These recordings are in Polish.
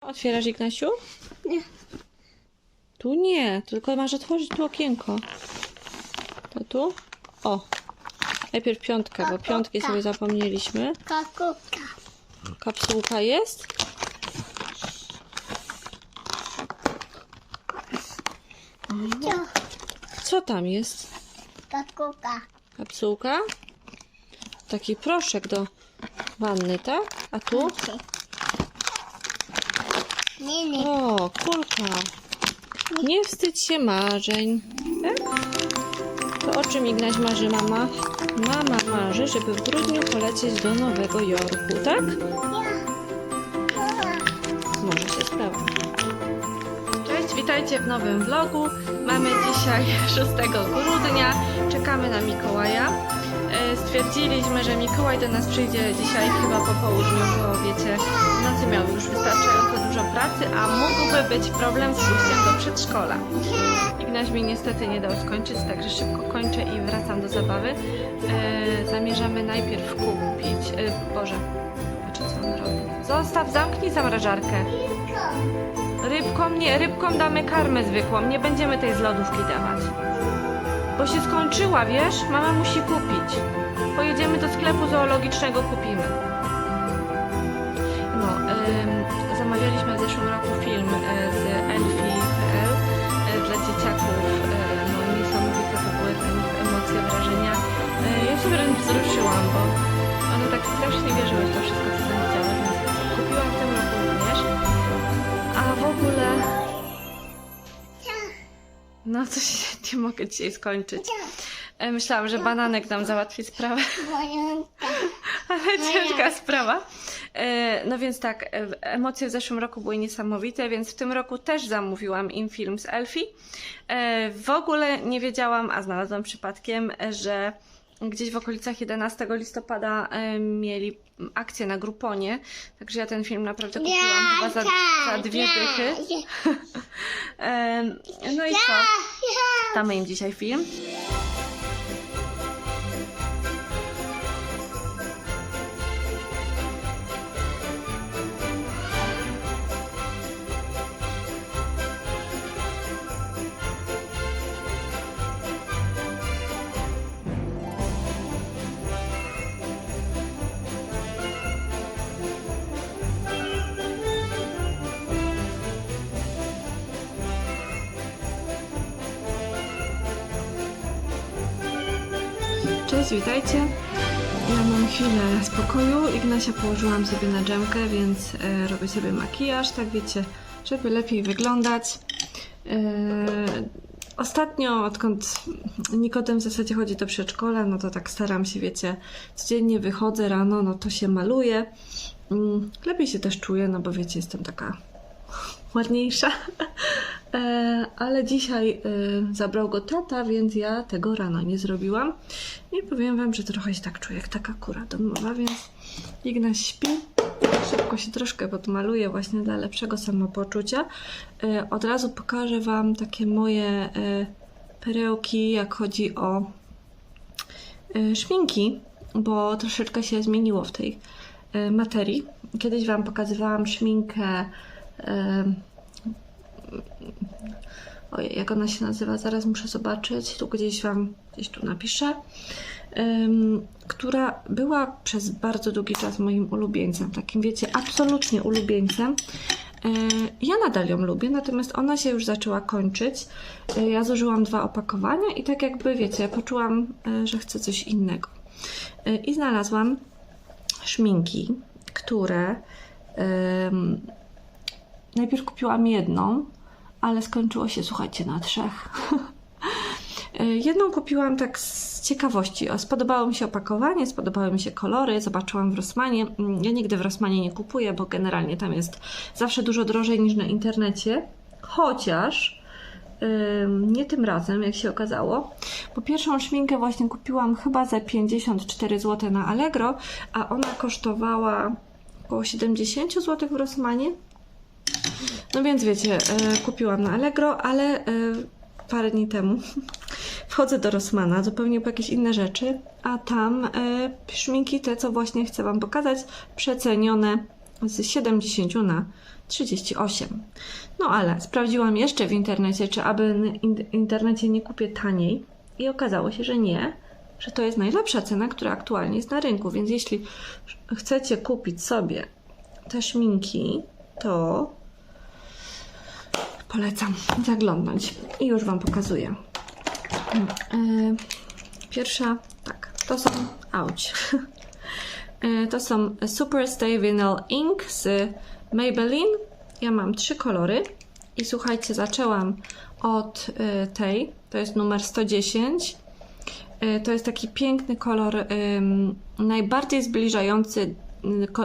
Otwierasz, Ignasiu? Nie. Tu nie, tylko masz otworzyć tu okienko. To tu? O. Najpierw piątkę, bo piątki sobie zapomnieliśmy. Kakuka. Kapsułka jest? Co? Co tam jest? Kakuka. Kapsułka? Taki proszek do wanny, tak? A tu? O, kulka. Nie wstydź się marzeń. Tak? To o czym Ignaś marzy mama? Mama marzy, żeby w grudniu polecieć do Nowego Jorku, tak? Może się sprawa. Cześć, witajcie w nowym vlogu. Mamy dzisiaj 6 grudnia. Czekamy na Mikołaja. E, Stwierdziliśmy, że Mikołaj do nas przyjdzie dzisiaj chyba po południu, bo wiecie, w nocy miał już wystarczająco dużo pracy, a mógłby być problem z pójściem do przedszkola. Ignaś mi niestety nie dał skończyć, także szybko kończę i wracam do zabawy. E, zamierzamy najpierw kupić... E, Boże, patrzcie co on robi. Zostaw, zamknij zamrażarkę. Rybkom nie, rybkom damy karmę zwykłą, nie będziemy tej z lodówki dawać. Bo się skończyła, wiesz? Mama musi kupić. Pojedziemy do sklepu zoologicznego, kupimy. No, ym, zamawialiśmy w zeszłym roku film e, z Elfi.pl e, dla dzieciaków. E, no, niesamowite to były dla nich emocje, wrażenia. Ja się wręcz wzruszyłam, bo one tak strasznie wierzyły w to wszystko, co tam widziały, więc kupiłam w tym roku również. A w ogóle... No coś nie mogę dzisiaj skończyć. Myślałam, że bananek nam załatwi sprawę, Ale ciężka sprawa. E, No więc tak, e, emocje w zeszłym roku były niesamowite, więc w tym roku też zamówiłam im film z Elfie. E, W ogóle nie wiedziałam, a znalazłam przypadkiem, że gdzieś w okolicach 11 listopada mieli akcję na Gruponie, także ja ten film naprawdę kupiłam chyba za, za dwie dychy. E, No i co? Damy im dzisiaj film. Cześć, witajcie. Ja mam chwilę spokoju. Ignasia położyłam sobie na dżemkę, więc e, robię sobie makijaż, tak wiecie, żeby lepiej wyglądać. E, ostatnio, odkąd Nikodem w zasadzie chodzi do przedszkola, no to tak staram się, wiecie, codziennie wychodzę rano, no to się maluję. Mm, lepiej się też czuję, no bo wiecie, jestem taka ładniejsza. E, ale dzisiaj e, zabrał go tata, więc ja tego rano nie zrobiłam. I powiem Wam, że trochę się tak czuję jak taka kura domowa, więc Ignaś śpi. Szybko się troszkę podmaluję właśnie dla lepszego samopoczucia. E, od razu pokażę Wam takie moje perełki, jak chodzi o szminki, bo troszeczkę się zmieniło w tej materii. Kiedyś Wam pokazywałam szminkę Ojej, jak ona się nazywa? Zaraz muszę zobaczyć. Tu gdzieś Wam, gdzieś tu napiszę. Ym, która była przez bardzo długi czas moim ulubieńcem. Takim, wiecie, absolutnie ulubieńcem. Yy, Ja nadal ją lubię, natomiast ona się już zaczęła kończyć. Yy, Ja zużyłam dwa opakowania i tak jakby, wiecie, poczułam, yy, że chcę coś innego. I znalazłam szminki, które najpierw kupiłam jedną, ale skończyło się, słuchajcie, na trzech. Jedną kupiłam tak z ciekawości. Spodobało mi się opakowanie, spodobały mi się kolory, zobaczyłam w Rossmanie. Mm, Ja nigdy w Rossmanie nie kupuję, bo generalnie tam jest zawsze dużo drożej niż na internecie. Chociaż nie tym razem, jak się okazało. Bo pierwszą szminkę właśnie kupiłam chyba za 54 zł na Allegro, a ona kosztowała około 70 zł w Rossmanie. No więc wiecie, e, kupiłam na Allegro, ale e, parę dni temu wchodzę do Rossmana zupełnie po jakieś inne rzeczy, a tam e, szminki te, co właśnie chcę Wam pokazać, przecenione z 70 na 38. No ale sprawdziłam jeszcze w internecie, czy aby w in- internecie nie kupię taniej i okazało się, że nie, że to jest najlepsza cena, która aktualnie jest na rynku, więc jeśli chcecie kupić sobie te szminki, to polecam zaglądnąć i już Wam pokazuję. Yy, Pierwsza, tak, to są, auć. Yy, To są Super Stay Vinyl Ink z Maybelline. Ja mam trzy kolory i słuchajcie, zaczęłam od yy, tej, to jest numer 110. Yy, To jest taki piękny kolor, najbardziej zbliżający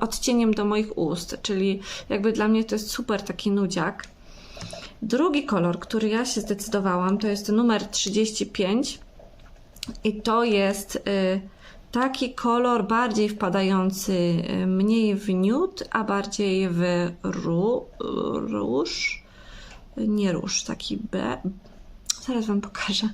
odcieniem do moich ust, czyli jakby dla mnie to jest super taki nudziak. Drugi kolor, który ja się zdecydowałam, to jest numer 35 i to jest y, taki kolor bardziej wpadający y, mniej w nude, a bardziej w ró- róż. Nie róż, taki B. Zaraz Wam pokażę.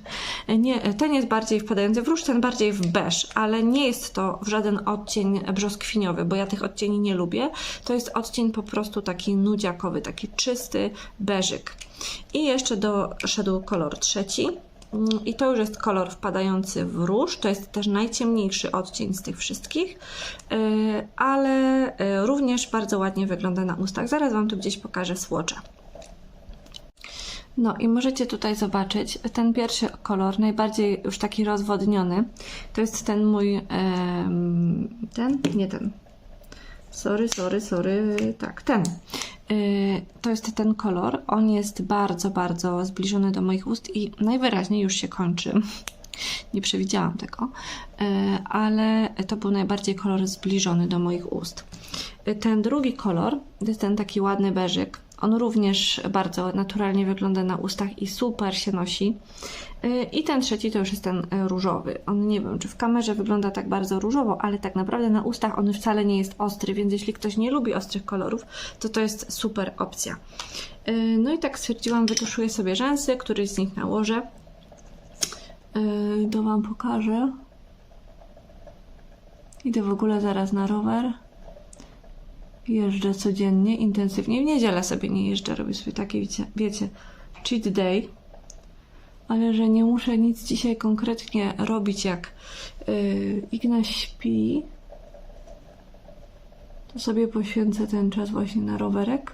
Nie, ten jest bardziej wpadający w róż, ten bardziej w beż, ale nie jest to w żaden odcień brzoskwiniowy, bo ja tych odcieni nie lubię. To jest odcień po prostu taki nudziakowy, taki czysty beżyk. I jeszcze doszedł kolor trzeci. I to już jest kolor wpadający w róż. To jest też najciemniejszy odcień z tych wszystkich, yy, ale yy, również bardzo ładnie wygląda na ustach. Zaraz Wam tu gdzieś pokażę swatcha. No i możecie tutaj zobaczyć ten pierwszy kolor, najbardziej już taki rozwodniony. To jest ten mój, ten? Nie ten. Sorry, sorry, sorry. Tak, ten. Y, To jest ten kolor. On jest bardzo, bardzo zbliżony do moich ust i najwyraźniej już się kończy. Nie przewidziałam tego, y, ale to był najbardziej kolor zbliżony do moich ust. Y, Ten drugi kolor to jest ten taki ładny beżyk. On również bardzo naturalnie wygląda na ustach i super się nosi. Y, I ten trzeci to już jest ten y, różowy. On nie wiem, czy w kamerze wygląda tak bardzo różowo, ale tak naprawdę na ustach on wcale nie jest ostry, więc jeśli ktoś nie lubi ostrych kolorów, to to jest super opcja. Y, No i tak stwierdziłam, wytuszuję sobie rzęsy, któryś z nich nałożę. To Wam pokażę. Idę w ogóle zaraz na rower. Jeżdżę codziennie, intensywnie. W niedzielę sobie nie jeżdżę, robię sobie takie, wiecie, wiecie cheat day. Ale że nie muszę nic dzisiaj konkretnie robić, jak yy, śpi, to sobie poświęcę ten czas właśnie na rowerek.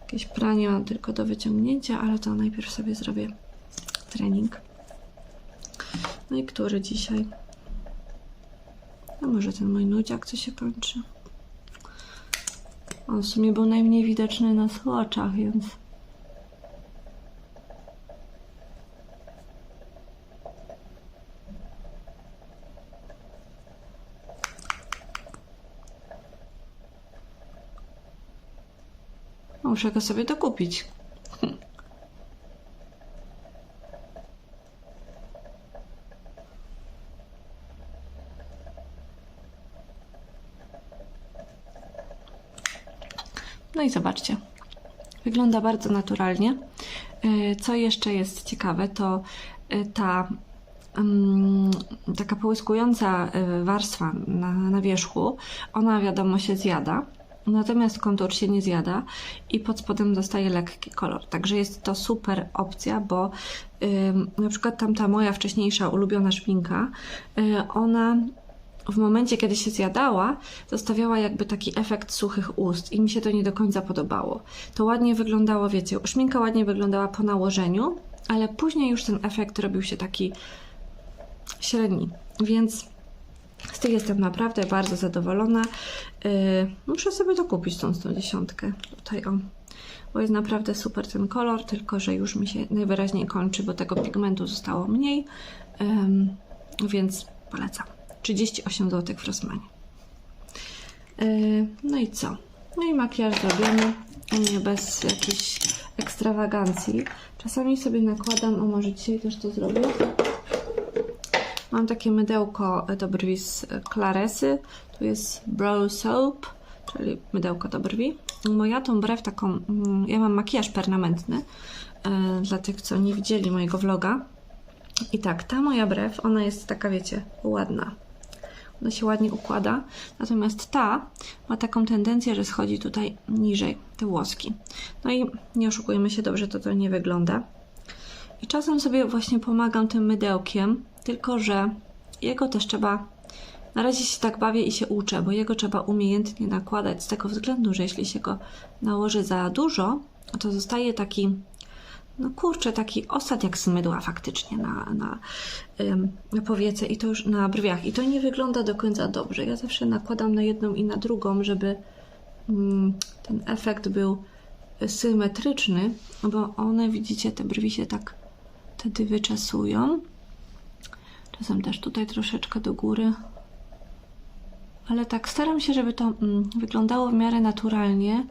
Jakieś pranie mam tylko do wyciągnięcia, ale to najpierw sobie zrobię trening. No i który dzisiaj? No może ten mój nudziak, co się kończy. On w sumie był najmniej widoczny na słoczach, więc... Muszę go sobie dokupić. I zobaczcie. Wygląda bardzo naturalnie. E, Co jeszcze jest ciekawe, to e, ta mm, taka połyskująca e, warstwa na, na wierzchu, ona wiadomo się zjada. Natomiast kontur się nie zjada i pod spodem zostaje lekki kolor. Także jest to super opcja, bo na przykład tamta moja wcześniejsza ulubiona szminka, ona w momencie, kiedy się zjadała, zostawiała jakby taki efekt suchych ust i mi się to nie do końca podobało. To ładnie wyglądało, wiecie, szminka ładnie wyglądała po nałożeniu, ale później już ten efekt robił się taki średni. Więc z tych jestem naprawdę bardzo zadowolona. Yy, muszę sobie dokupić tą 110 tutaj o. Bo jest naprawdę super ten kolor, tylko że już mi się najwyraźniej kończy, bo tego pigmentu zostało mniej. Ym, więc polecam. 38 zł w Rossmanie. Yy, no i co? No i makijaż zrobiony, nie bez jakichś ekstrawagancji. Czasami sobie nakładam, a może dzisiaj też to zrobię. Mam takie mydełko do brwi z Claresy. Tu jest Brow Soap, czyli mydełko do brwi. Moja tą brew taką, mm, ja mam makijaż permanentny, e, dla tych, co nie widzieli mojego vloga. I tak, ta moja brew, ona jest taka, wiecie, ładna. Ona się ładnie układa. Natomiast ta ma taką tendencję, że schodzi tutaj niżej, te włoski. No i nie oszukujmy się, dobrze to to nie wygląda. I czasem sobie właśnie pomagam tym mydełkiem, tylko że jego też trzeba. Na razie się tak bawię i się uczę, bo jego trzeba umiejętnie nakładać z tego względu, że jeśli się go nałoży za dużo, to zostaje taki, no kurczę, taki osad jak z mydła faktycznie na, na, na powiece i to już na brwiach. I to nie wygląda do końca dobrze. Ja zawsze nakładam na jedną i na drugą, żeby mm, ten efekt był symetryczny, bo one, widzicie, te brwi się tak wtedy wyczesują. Czasem też tutaj troszeczkę do góry. Ale tak staram się, żeby to mm, wyglądało w miarę naturalnie,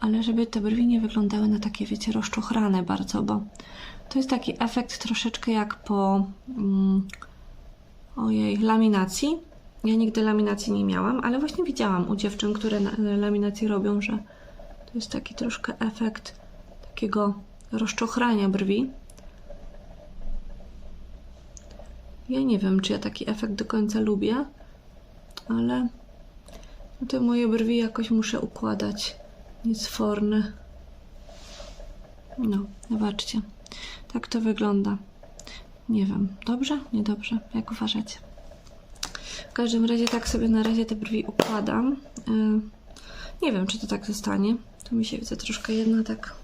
ale żeby te brwi nie wyglądały na takie, wiecie, rozczochrane bardzo, bo to jest taki efekt troszeczkę jak po mm, ojej, laminacji. Ja nigdy laminacji nie miałam, ale właśnie widziałam u dziewczyn, które na, laminację robią, że to jest taki troszkę efekt takiego rozczochrania brwi. Ja nie wiem, czy ja taki efekt do końca lubię, ale te moje brwi jakoś muszę układać niesforne. No, zobaczcie. Tak to wygląda. Nie wiem, dobrze? Niedobrze? Jak uważacie? W każdym razie tak sobie na razie te brwi układam. Yy, nie wiem, czy to tak zostanie. Tu mi się widzę troszkę jedna tak.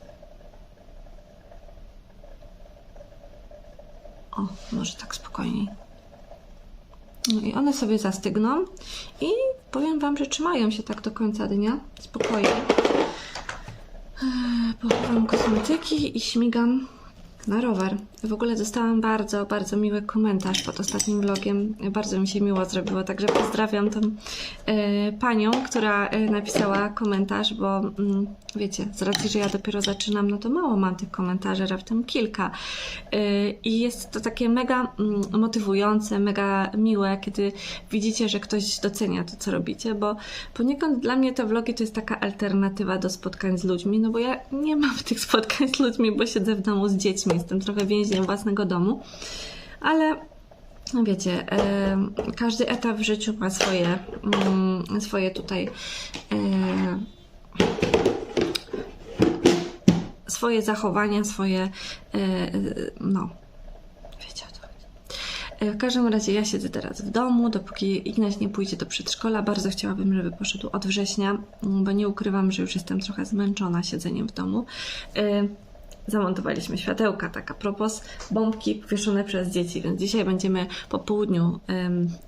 O, może tak spokojniej. No i one sobie zastygną i powiem Wam, że trzymają się tak do końca dnia. Spokojnie. Eee, Pochowam kosmetyki i śmigam na rower. W ogóle dostałam bardzo, bardzo miły komentarz pod ostatnim vlogiem. Bardzo mi się miło zrobiło, także pozdrawiam tą e, panią, która e, napisała komentarz, bo mm, wiecie, z racji, że ja dopiero zaczynam, no to mało mam tych komentarzy, raptem kilka. E, I jest to takie mega mm, motywujące, mega miłe, kiedy widzicie, że ktoś docenia to, co robicie, bo poniekąd dla mnie te vlogi to jest taka alternatywa do spotkań z ludźmi, no bo ja nie mam tych spotkań z ludźmi, bo siedzę w domu z dziećmi, jestem trochę więźniem własnego domu, ale no wiecie, każdy etap w życiu ma swoje, mm, swoje tutaj swoje zachowania, swoje e, no o chodzi. E, W każdym razie ja siedzę teraz w domu, dopóki Ignaś nie pójdzie do przedszkola. Bardzo chciałabym, żeby poszedł od września, bo nie ukrywam, że już jestem trochę zmęczona siedzeniem w domu. E, Zamontowaliśmy światełka, tak a propos, bombki powieszone przez dzieci, więc dzisiaj będziemy po południu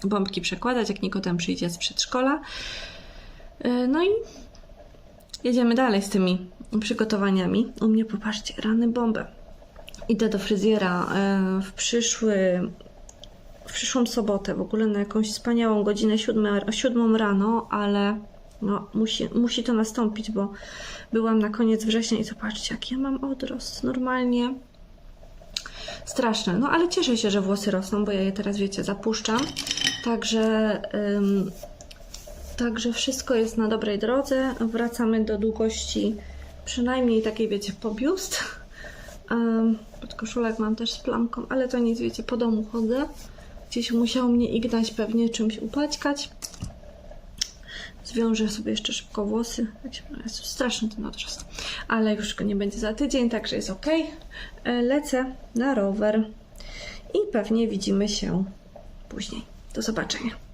bombki przekładać, jak Nikotem przyjdzie z przedszkola. E, No i jedziemy dalej z tymi przygotowaniami. U mnie, popatrzcie, rany bombę. Idę do fryzjera e, w przyszły w przyszłą sobotę, w ogóle na jakąś wspaniałą godzinę siódmą, siódmą rano, ale no, musi, musi to nastąpić, bo byłam na koniec września i zobaczcie, jak ja mam odrost. Normalnie straszne. No ale cieszę się, że włosy rosną, bo ja je teraz, wiecie, zapuszczam. Także, ym, także wszystko jest na dobrej drodze. Wracamy do długości przynajmniej takiej, wiecie, po biust. Um, podkoszulek mam też z plamką, ale to nic, wiecie, po domu chodzę. Gdzieś musiał mnie Ignaś pewnie czymś upaćkać. Zwiążę sobie jeszcze szybko włosy. Tak Jezu, straszny ten odrost. Ale już go nie będzie za tydzień, także jest ok. Lecę na rower i pewnie widzimy się później. Do zobaczenia.